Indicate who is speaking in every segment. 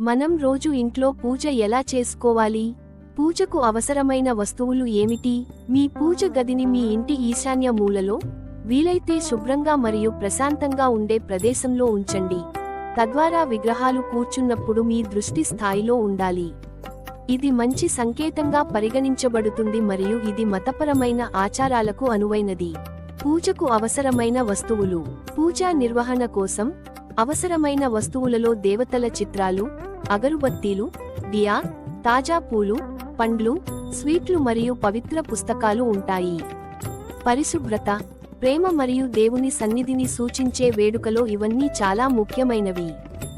Speaker 1: మనం రోజు ఇంట్లో పూజ ఎలా చేసుకోవాలి? పూజకు అవసరమైన వస్తువులు ఏమిటి? మీ పూజ గదిని మీ ఇంటి ఈశాన్య మూలలో వీలైతే శుభ్రంగా మరియు ప్రశాంతంగా ఉండే ప్రదేశంలో ఉంచండి. తద్వారా విగ్రహాలు కూర్చున్నప్పుడు మీ దృష్టి స్థాయిలో ఉండాలి. ఇది మంచి సంకేతంగా పరిగణించబడుతుంది మరియు ఇది మతపరమైన ఆచారాలకు అనువైనది. పూజకు అవసరమైన వస్తువులు. పూజా నిర్వహణ కోసం అవసరమైన వస్తువులలో దేవతల చిత్రాలు అగరుబత్తీలు దియా తాజా పూలు పండ్లు స్వీట్లు మరియు పవిత్ర పుస్తకాలు ఉంటాయి. పరిశుభ్రత ప్రేమ మరియు దేవుని సన్నిధిని సూచించే వేడుకలో ఇవన్నీ చాలా ముఖ్యమైనవి.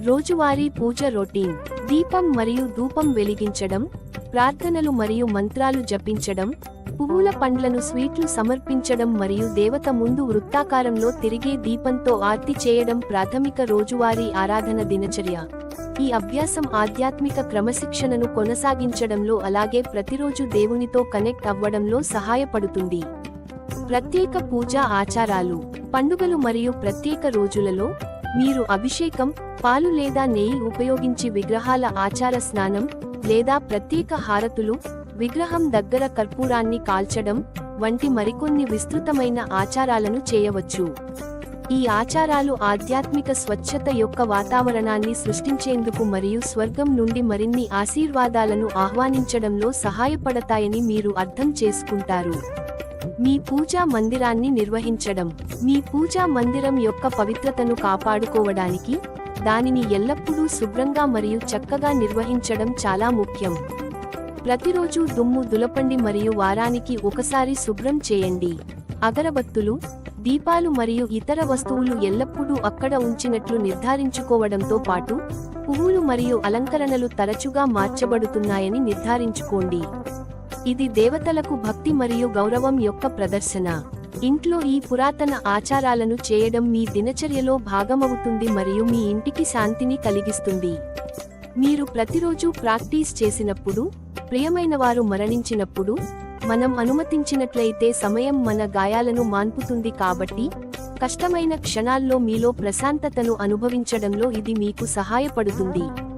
Speaker 1: రోజువారీ పూజ రొటీన్ దీపం మరియు ధూపం వెలిగించడం ప్రార్థనలు మరియు మంత్రాలు జపించడం పువ్వుల పండ్లను స్వీట్లు సమర్పించడం మరియు దేవత ముందు వృత్తాకారంలో తిరిగే దీపంతో ఆర్తి చేయడం ప్రాథమిక రోజువారీ ఆరాధన దినచర్య. ఈ అభ్యాసం ఆధ్యాత్మిక క్రమశిక్షణను కొనసాగించడంలో అలాగే ప్రతిరోజు దేవునితో కనెక్ట్ అవ్వడంలో సహాయపడుతుంది. ప్రత్యేక పూజా ఆచారాలు. పండుగలు మరియు ప్రత్యేక రోజులలో మీరు అభిషేకం పాలు లేదా నెయ్యి ఉపయోగించి విగ్రహాల ఆచార స్నానం లేదా ప్రత్యేక హారతులు విగ్రహం దగ్గర కర్పూరాన్ని కాల్చడం వంటి మరికొన్ని విస్తృతమైన ఆచారాలను చేయవచ్చు. ఈ ఆచారాలు ఆధ్యాత్మిక స్వచ్ఛత యొక్క వాతావరణాన్ని సృష్టించేందుకు మరియు స్వర్గం నుండి మరిన్ని ఆశీర్వాదాలను ఆహ్వానించడంలో సహాయపడతాయని మీరు అర్థం చేసుకుంటారు. మీ పూజా మందిరాన్ని నిర్వహించడం. మీ పూజా మందిరం యొక్క పవిత్రతను కాపాడుకోవడానికి దానిని ఎల్లప్పుడూ శుభ్రంగా మరియు చక్కగా నిర్వహించడం చాలా ముఖ్యం. ప్రతిరోజు దుమ్ము దులపండి మరియు వారానికి ఒకసారి శుభ్రం చేయండి. అగరబత్తులు దీపాలు మరియు ఇతర వస్తువులు ఎల్లప్పుడూ అక్కడ ఉంచినట్లు నిర్ధారించుకోవడంతో పాటు పువ్వులు మరియు అలంకరణలు తరచుగా మార్చబడుతున్నాయని నిర్ధారించుకోండి. ఇది దేవతలకు భక్తి మరియు గౌరవం యొక్క ప్రదర్శన. ఇంట్లో ఈ పురాతన ఆచారాలను చేయడం మీ దినచర్యలో భాగమవుతుంది మరియు మీ ఇంటికి శాంతిని కలిగిస్తుంది. మీరు ప్రతిరోజు ప్రాక్టీస్ చేసినప్పుడు ప్రియమైన వారు మరణించినప్పుడు మనం అనుమతించినట్లయితే సమయం మన గాయాలను మాన్పుతుంది కాబట్టి కష్టమైన క్షణాల్లో మీలో ప్రశాంతతను అనుభవించడంలో ఇది మీకు సహాయపడుతుంది.